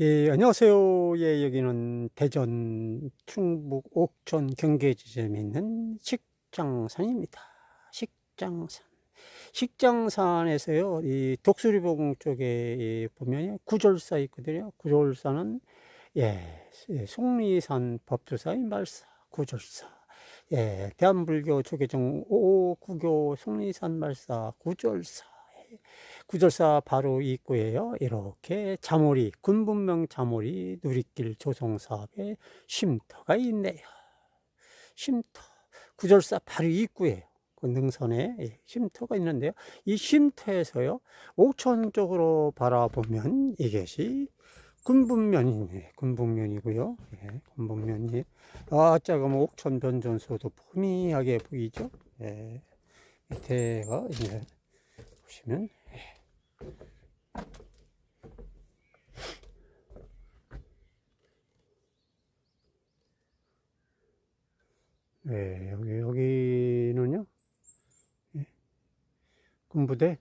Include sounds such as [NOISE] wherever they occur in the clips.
예, 안녕하세요. 예, 여기는 대전 충북 옥천 경계 지점에 있는 식장산입니다. 식장산. 식장산에서요, 이 독수리봉 쪽에 이 보면 구절사 있거든요. 구절사는 예, 예, 속리산 법주사의 말사, 구절사. 예, 대한불교 조계종 5구교 속리산 말사, 구절사. 예, 구절사 바로 입구에요. 이렇게 자모리, 군분명 자모리 누리길 조성사업에 쉼터가 있네요. 쉼터. 구절사 바로 입구에요. 그 능선에 예, 쉼터가 있는데요. 이 쉼터에서요, 옥천 쪽으로 바라보면 이것이 군분면이네. 군분면이고요. 예, 군분면이. 아, 조금 옥천 변전소도 포미하게 보이죠? 예, 밑에가 이제 보시면 네, 여기, 여기는요, 예, 군부대,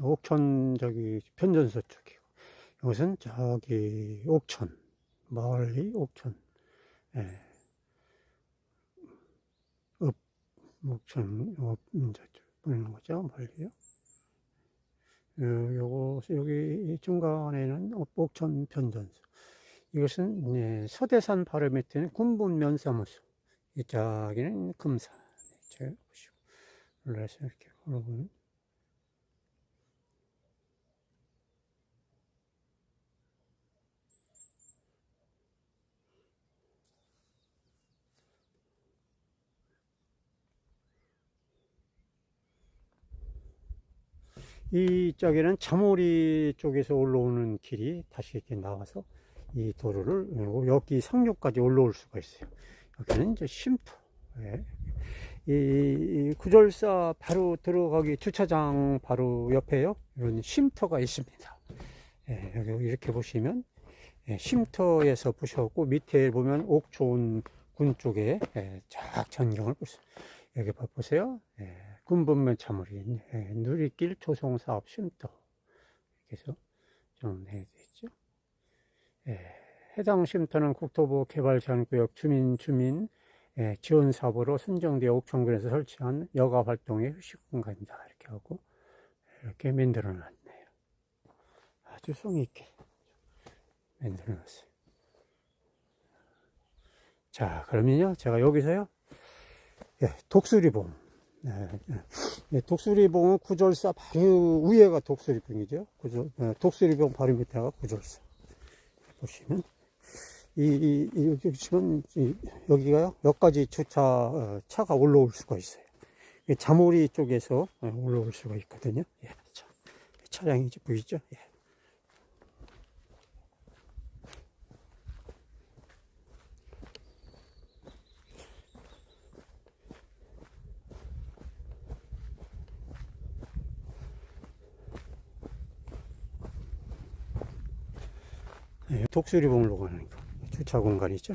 옥천, 저기, 편전소 쪽이고, 이것은 저기, 옥천, 멀리 옥천, 예, 읍, 옥천, 업, 저쪽, 보이는 거죠, 멀리요. 요, 요거, 여기 중간에는 옥천 편전소. 이것은, 예, 서대산 바로 밑에는 군분 면 사무소. 이쪽에는 금산. 제가 보시고. 올라서 이렇게 걸어보면. 이쪽에는 자모리 쪽에서 올라오는 길이 다시 이렇게 나와서 이 도로를 여기 상류까지 올라올 수가 있어요. 여기는 이제 쉼터. 예. 이 구절사 바로 들어가기 주차장 바로 옆에요. 이런 쉼터가 있습니다. 예, 여기 이렇게 보시면 예, 쉼터에서 보셨고 밑에 보면 옥촌 군 쪽에 예, 쫙 전경을 보세요. 여기 봐 보세요. 예, 군분면 참으리 예, 누리길 조성사업 쉼터 이렇게 해서 좀 해야 되겠죠. 예, 해당 쉼터는 국토부 개발제한구역 주민 주민 예, 지원 사업으로 선정되어 옥천군에서 설치한 여가 활동의 휴식 공간이다 이렇게 하고 이렇게 만들어 놨네요. 아주 성의 있게 만들어 놨어요. 자, 그러면요, 제가 여기서요, 예, 독수리봉. 예, 예, 독수리봉은 구절사 바로 위에가 독수리봉이죠. 구절, 예, 독수리봉 바로 밑에가 구절사. 보시면 이, 이, 이 보시면 이, 여기가요 여기까지 주차 어, 차가 올라올 수가 있어요. 이 자모리 쪽에서 어, 올라올 수가 있거든요. 예, 차, 차량이 보이죠? 예. 예, 독수리봉으로 가는 거. 주차 공간이죠.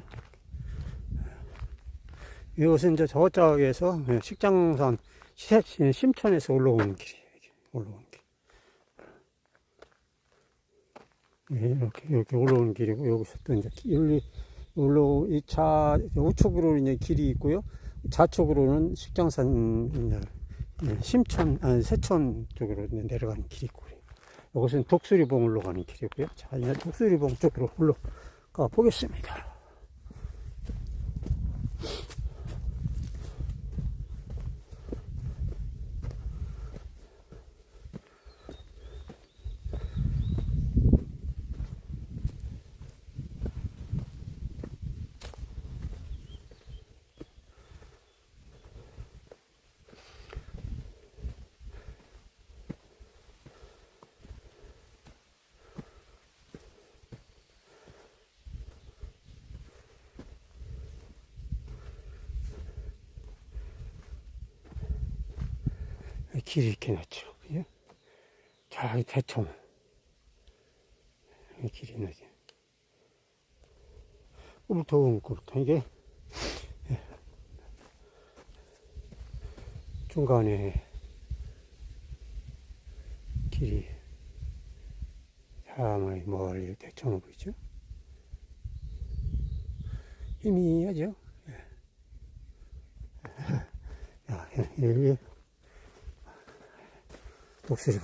이것은 이제 저쪽에서 예, 식장산 시- 시- 심천에서 올라오는 길이에요. 올라오는 길. 예, 이렇게 이렇게 올라오는 길이고 여기서 또 이제 올라 이차 우측으로 이제 길이 있고요. 좌측으로는 식장산 예, 심천 아니 세천 쪽으로 내려가는 길이 있고 그래요. 이것은 독수리봉으로 가는 길이고요. 자, 이제 독수리봉 쪽으로 올라가 보겠습니다. 길이 이렇게 났죠. 그죠? 저기 대청. 이 길이 나지. 꿀통, 꿀통. 이게, 예. 중간에 길이 잘 가만히 멀리 대청을 보이죠? 희미하죠? 예. [LAUGHS] 야, 여기 독수리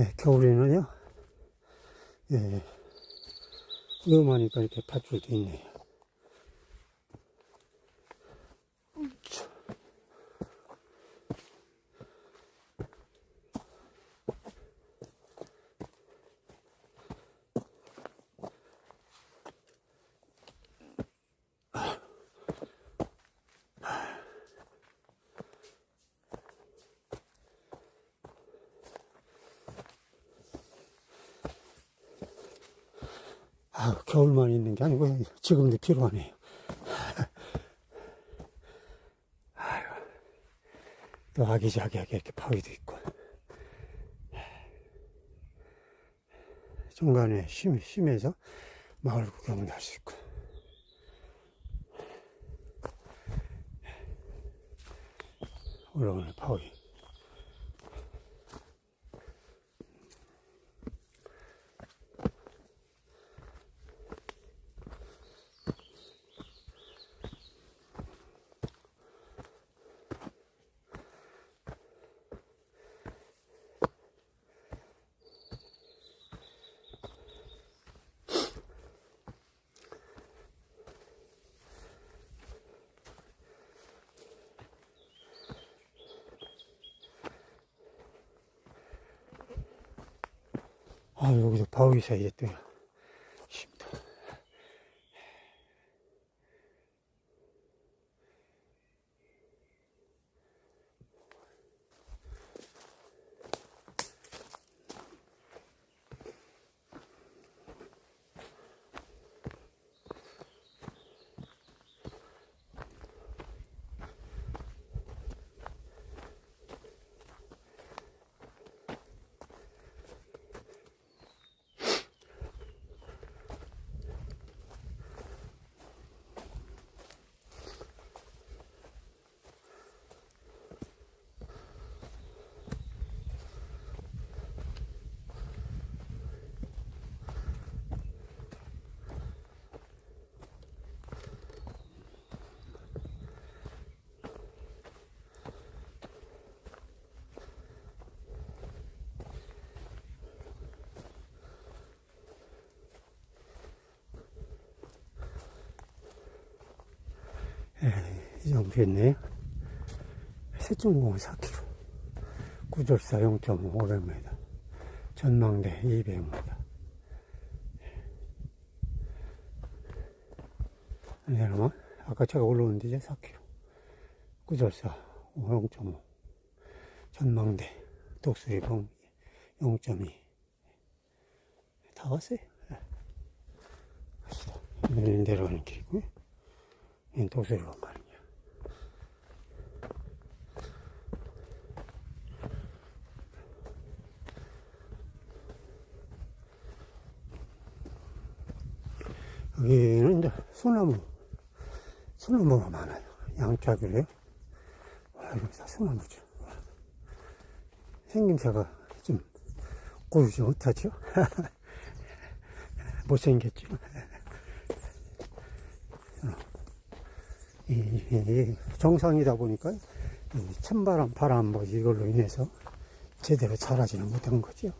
예, 겨울에는요, 예, 위험하니까 이렇게 밧줄도 있네요. 아, 겨울만 있는 게 아니고 지금도 필요하네요. 아유, 또 아기자기하게 이렇게 바위도 있고. 중간에 심, 심해서 마을 구경을 할 수 있고. 올라오는 바위. 아, 여기도 바위 사이에 또 이 정도 됐네요. 세종공원 4km. 구절사 0.500m. 전망대 200m. 그러면 아까 제가 올라오는데 이제 4km. 구절사 0.5. 전망대 독수리봉 0.2. 다 왔어요. 예. 갑시다. 내려가는 길이고요. 가는 길. 여기는 이제 소나무, 소나무가 많아요. 양쪽으로요. 와, 이거 다 소나무죠. 생김새가 좀 고르지 못하죠? [LAUGHS] 못생겼죠? 이, 이- 이 정상이다 보니까 이 찬바람, 바람 뭐 이걸로 인해서 제대로 자라지는 못한 거죠.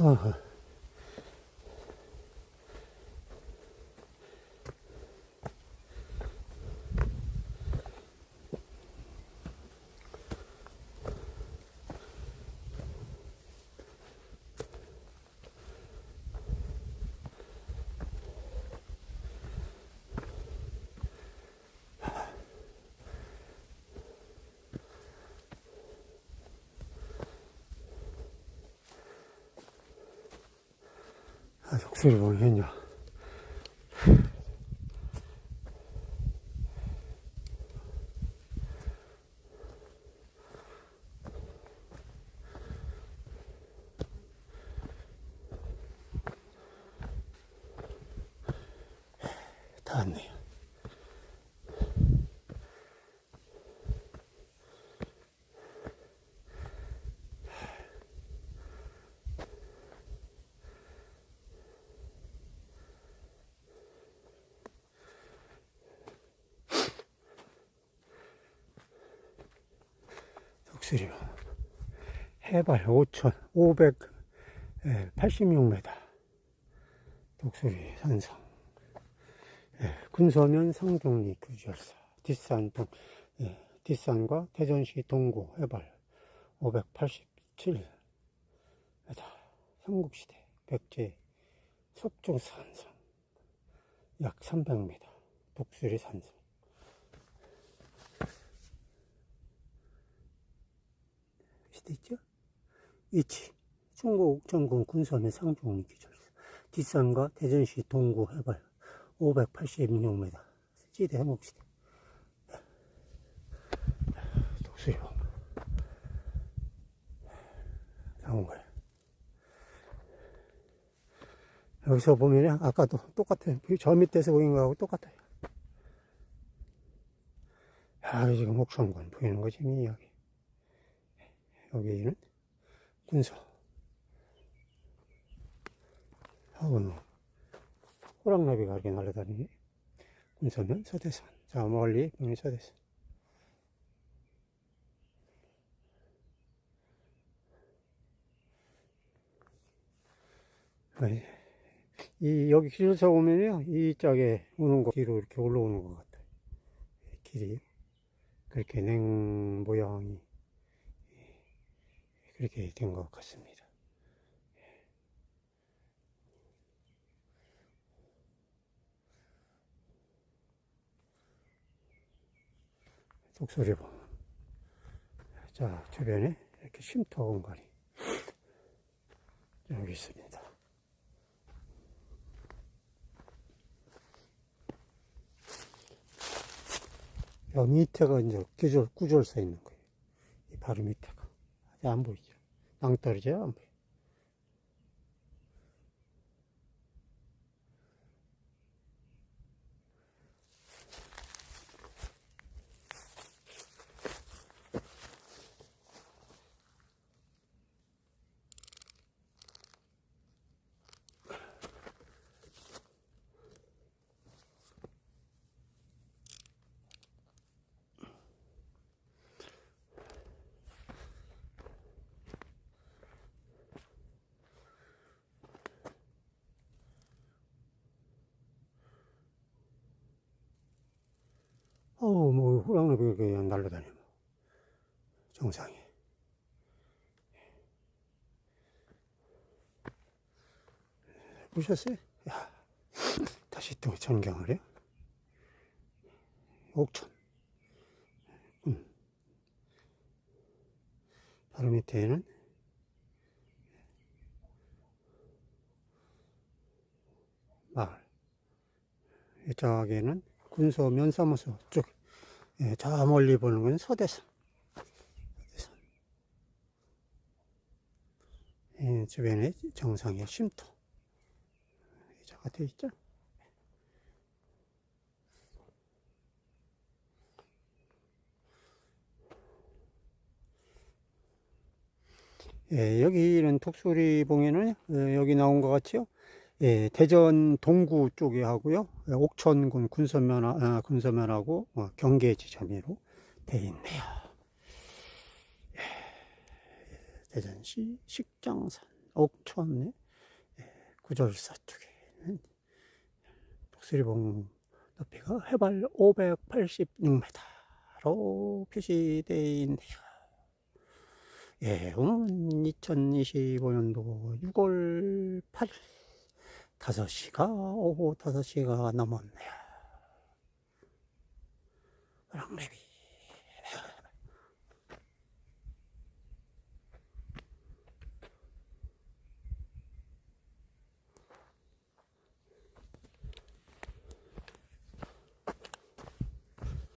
어허. 아, 보면 했냐. 다 왔네요. 수리 해발 5,586m 독수리 산성. 예, 군서면 상종리 규절사. 뒷산 동 예, 뒷산과 대전시 동구 해발 587m 삼국시대 백제 석조 산성. 약 300m 독수리 산성 시대 있죠? 위치. 중국 옥천군 군선의 상종리 기절사. 뒷산과 대전시 동구 해발 586m 시대 한국시대. 독수리봉 나온 거예요. 여기서 보면 아까도 똑같아요. 저 밑에서 보인 거하고 똑같아요. 야 지금 옥천군 보이는 거지 여기 여기는 군서 하고는 호랑나비가 이렇게 날아다니네 군서면 서대산. 자 멀리 보면 서대산. 이 여기 길에서 오면요 이 짝에 오는 거 뒤로 이렇게 올라오는 것 같아요. 길이. 그렇게 냉 모양이 그렇게 된 것 같습니다. 독소리 보면. 자, 주변에 이렇게 쉼터 공간이 [SNIFFS] 여기 있습니다. 여 밑에가 이제 구절, 구절 써 있는 거예요. 이 바로 밑에가. 아직 안 보이죠? 낭떠러 어우, 뭐, 호랑나비가 그냥 날라다녀. 뭐. 정상에. 보셨어요? 야, 다시 또 전경을 해요. 옥천. 음. 바로 밑에는 마을. 이쪽에는 군소 면사무소 쪽. 예, 저 멀리 보는 건 서대산. 서대산. 예, 주변에 정상의 쉼터. 자가 되어 있죠. 예, 여기는 독수리 봉에는 예, 여기 나온 것 같지요. 예, 대전 동구 쪽에 하고요. 예, 옥천군 군서면, 아, 군서면하고 어, 경계 지점으로 되어 있네요. 예, 대전시 식장산 옥천 예, 구절사 쪽에 독수리봉 높이가 해발 586m로 표시되어 있네요. 예, 오늘은 2025년도 6월 8일 5시가, 오후 5시가 넘었네요. 랑레비.